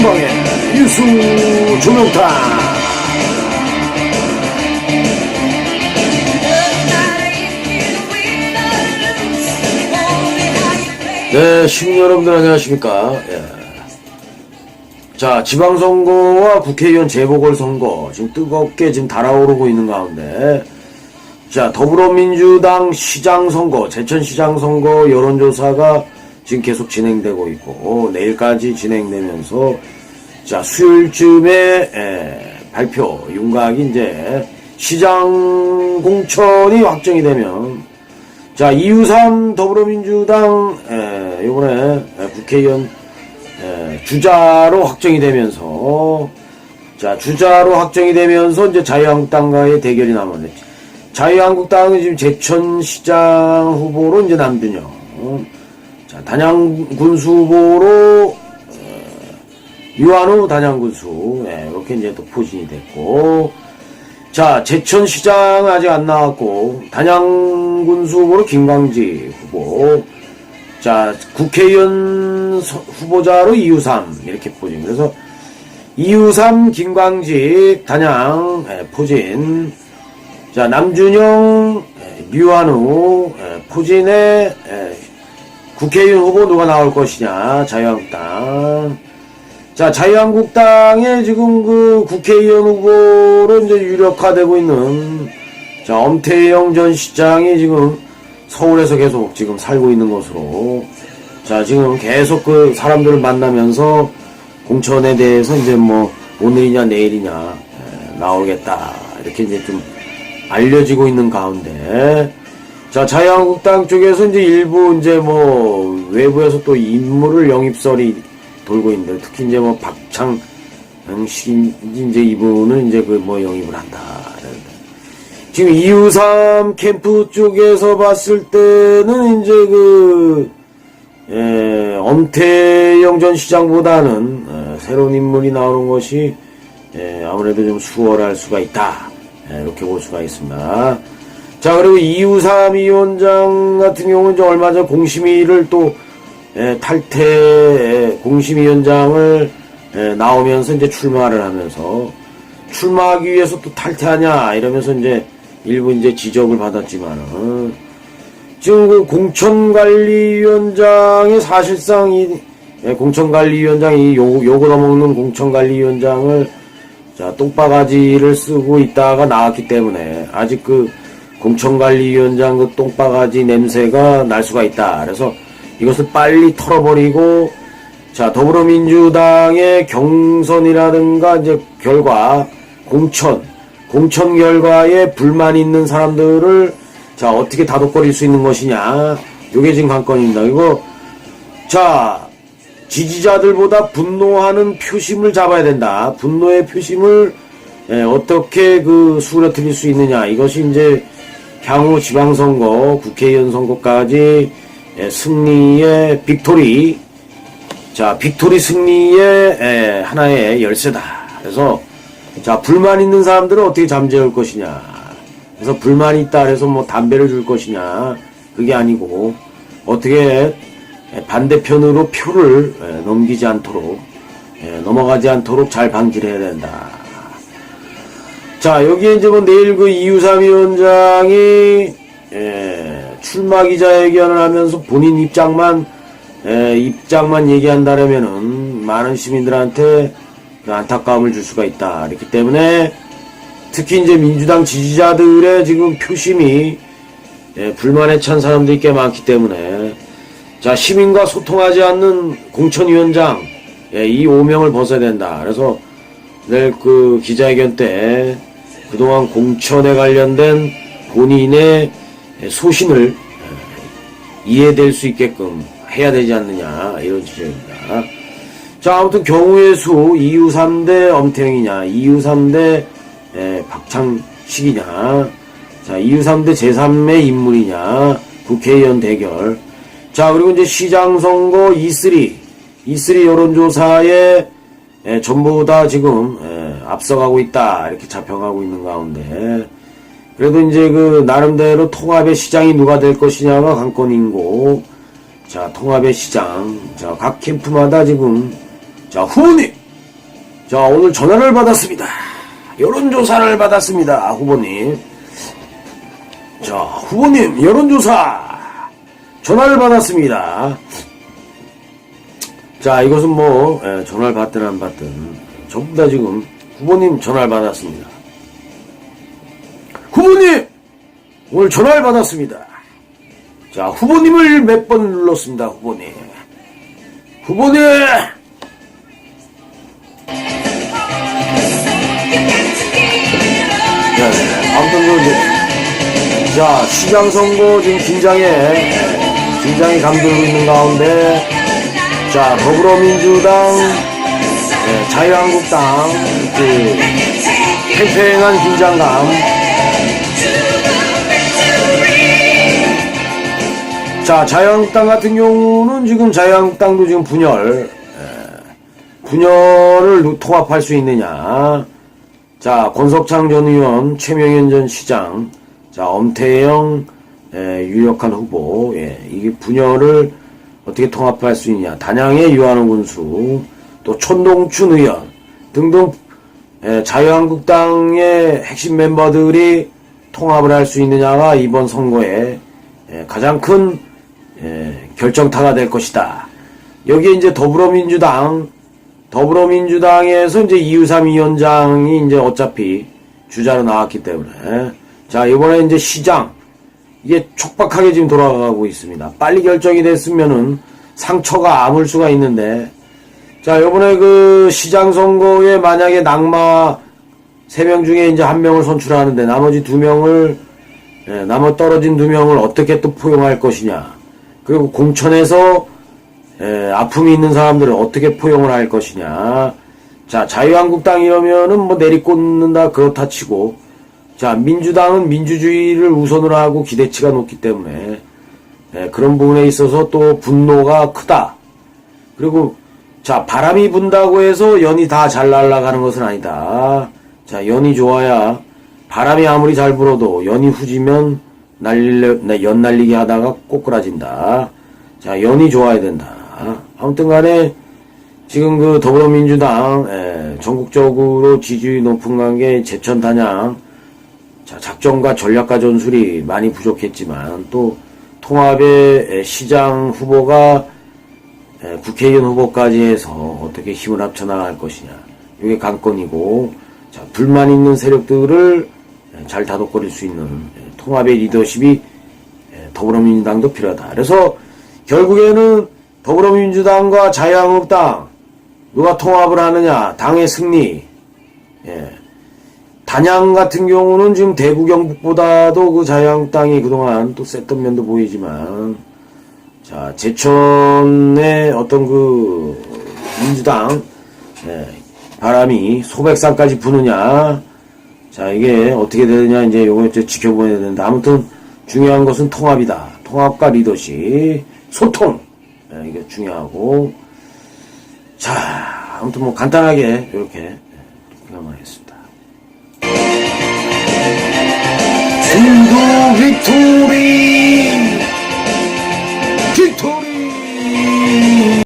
이동방의 뉴스 조명탄 네, 시민 여러분들 안녕하십니까. 예. 자, 지방선거와 국회의원 재보궐선거 지금 뜨겁게 지금 달아오르고 있는 가운데 자, 더불어민주당 시장선거, 제천시장선거 여론조사가 지금 계속 진행되고 있고 내일까지 진행되면서 자, 수요일쯤에 에, 발표 윤곽이 이제 시장 공천이 확정이 되면 자, 이우삼 더불어민주당 에, 이번에 에, 국회의원 에, 주자로 확정이 되면서 자 주자로 확정이 되면서 이제 자유한국당과의 대결이 남았네. 자유한국당은 지금 제천시장 후보로 이제 남준영, 자 단양 군수 후보로 에, 유한우 단양 군수 예, 이렇게 이제 또 포진이 됐고. 자, 제천시장 아직 안 나왔고, 단양군수 후보로 김광지 후보, 자, 국회의원 서- 후보자로 이우삼, 이렇게 포진. 그래서, 이우삼, 김광지, 단양, 예, 포진. 자, 남준영, 예, 류한우, 예, 포진의, 예, 국회의원 후보 누가 나올 것이냐, 자유한국당. 자, 자유한국당의 지금 그 국회의원 후보로 이제 유력화되고 있는 자, 엄태영 전 시장이 지금 서울에서 계속 지금 살고 있는 것으로 자, 지금 계속 그 사람들을 만나면서 공천에 대해서 이제 뭐 오늘이냐 내일이냐 에, 나오겠다. 이렇게 이제 좀 알려지고 있는 가운데 자, 자유한국당 쪽에서 이제 일부 이제 뭐 외부에서 또 인물을 영입설이 돌고 있는데 특히 이제 뭐 박창식 이제 이분은 이제 그 뭐 영입을 한다. 지금 이우삼 캠프 쪽에서 봤을 때는 이제 그 예, 엄태영 전 시장보다는 예, 새로운 인물이 나오는 것이 예, 아무래도 좀 수월할 수가 있다. 예, 이렇게 볼 수가 있습니다. 자, 그리고 이우삼 위원장 같은 경우는 이제 얼마 전 공심위를 또 예, 탈퇴 예, 공심위원장을 예, 나오면서 이제 출마를 하면서 출마하기 위해서 또 탈퇴하냐 이러면서 이제 일부 이제 지적을 받았지만은 지금 그 공천관리위원장이 사실상 이 예, 공천관리위원장이 요, 요거 넣먹는 공천관리위원장을 자, 똥바가지를 쓰고 있다가 나왔기 때문에 아직 그 공천관리위원장 그 똥바가지 냄새가 날 수가 있다. 그래서 이것을 빨리 털어버리고 자, 더불어민주당의 경선이라든가 이제 결과 공천, 공천 결과에 불만 있는 사람들을 자, 어떻게 다독거릴 수 있는 것이냐. 요게 지금 관건입니다. 이거 자, 지지자들보다 분노하는 표심을 잡아야 된다. 분노의 표심을 예, 어떻게 그 수그러뜨릴 수 있느냐. 이것이 이제 향후 지방선거, 국회의원 선거까지 예, 승리의 빅토리, 자, 빅토리 승리의 예, 하나의 열쇠다. 그래서 자, 불만 있는 사람들은 어떻게 잠재울 것이냐. 그래서 불만이 있다 그래서 뭐 담배를 줄 것이냐. 그게 아니고 어떻게 예, 반대편으로 표를 예, 넘기지 않도록 예, 넘어가지 않도록 잘 방지를 해야 된다. 자 여기에 이제 뭐 내일 그 이우삼 위원장이 예, 출마 기자회견을 하면서 본인 입장만 예, 입장만 얘기한다면은 많은 시민들한테 그 안타까움을 줄 수가 있다. 그렇기 때문에 특히 이제 민주당 지지자들의 지금 표심이 예, 불만에 찬 사람들이 꽤 많기 때문에 자, 시민과 소통하지 않는 공천위원장, 예, 이 오명을 벗어야 된다. 그래서 내일 그 기자회견 때 그동안 공천에 관련된 본인의 소신을 예, 이해될 수 있게끔 해야 되지 않느냐, 이런 지적입니다. 자, 아무튼 경우의 수, 이유 3대 엄태영이냐, 이유 3대 예, 박창식이냐, 자, 이유 3대 제3의 인물이냐, 국회의원 대결, 자, 그리고 이제 시장 선거 E3, E3 여론조사에 에, 전부 다 지금 에, 앞서가고 있다 이렇게 잡혀가고 있는 가운데 그래도 이제 그 나름대로 통합의 시장이 누가 될 것이냐가 관건인고 자 통합의 시장 자 각 캠프마다 지금 자 후보님 자, 오늘 전화를 받았습니다. 여론조사를 받았습니다, 후보님. 자, 후보님, 여론조사. 전화를 받았습니다. 자, 이것은 뭐, 예, 전화를 받든 안 받든, 전부 다 지금 후보님 전화를 받았습니다. 후보님! 오늘 전화를 받았습니다. 자, 후보님을 몇 번 눌렀습니다, 후보님. 후보님! 네, 아무튼 그, 이제, 자, 시장 선거 지금 긴장에, 긴장이 감돌고 있는 가운데, 자, 더불어민주당, 네, 자유한국당, 그, 팽팽한 긴장감, 자, 자유한국당 같은 경우는 지금 자유한국당도 지금 분열, 에, 분열을 통합할 수 있느냐. 자, 권석창 전 의원, 최명현 전 시장, 자, 엄태영, 에, 유력한 후보, 예, 이게 분열을 어떻게 통합할 수 있냐. 단양의 유한호 군수, 또 촌동춘 의원 등등 에, 자유한국당의 핵심 멤버들이 통합을 할 수 있느냐가 이번 선거에 에, 가장 큰 예, 결정타가 될 것이다. 여기에 이제 더불어민주당, 더불어민주당에서 이제 이유삼 위원장이 이제 어차피 주자로 나왔기 때문에. 자, 이번에 이제 시장. 이게 촉박하게 지금 돌아가고 있습니다. 빨리 결정이 됐으면은 상처가 아물 수가 있는데. 자, 요번에 그 시장 선거에 만약에 낙마 세명 중에 이제 한 명을 선출하는데 나머지 두 명을 예, 나머 떨어진 두 명을 어떻게 또 포용할 것이냐. 그리고 공천에서 에, 아픔이 있는 사람들을 어떻게 포용을 할 것이냐. 자, 자유한국당 이러면은 뭐 내리꽂는다 그렇다 치고, 자, 민주당은 민주주의를 우선으로 하고 기대치가 높기 때문에, 에, 그런 부분에 있어서 또 분노가 크다. 그리고, 자, 바람이 분다고 해서 연이 다 잘 날아가는 것은 아니다. 자, 연이 좋아야, 바람이 아무리 잘 불어도 연이 후지면 날릴래, 네, 연 날리게 하다가 꼬꾸라진다. 자, 연이 좋아야 된다. 아무튼 간에, 지금 그 더불어민주당, 에, 전국적으로 지지율이 높은 관계 제천 단양, 자, 작전과 전략과 전술이 많이 부족했지만, 또, 통합의 에, 시장 후보가 에, 국회의원 후보까지 해서 어떻게 힘을 합쳐 나갈 것이냐. 이게 관건이고, 자, 불만 있는 세력들을 에, 잘 다독거릴 수 있는 에, 통합의 리더십이 에, 더불어민주당도 필요하다. 그래서 결국에는 더불어민주당과 자유한국당 누가 통합을 하느냐, 당의 승리. 예. 단양 같은 경우는 지금 대구 경북보다도 그 자유한국당이 그동안 또 셌던 면도 보이지만, 자, 제천의 어떤 그 민주당 예, 바람이 소백산까지 부느냐. 자 이게 어떻게 되느냐 이제 요거 이제 지켜보야 되는데 아무튼 중요한 것은 통합이다. 통합과 리더십 소통. 예, 이게 중요하고. 자 아무튼 뭐 간단하게 이렇게 그만하겠습니다. 진도 빅토리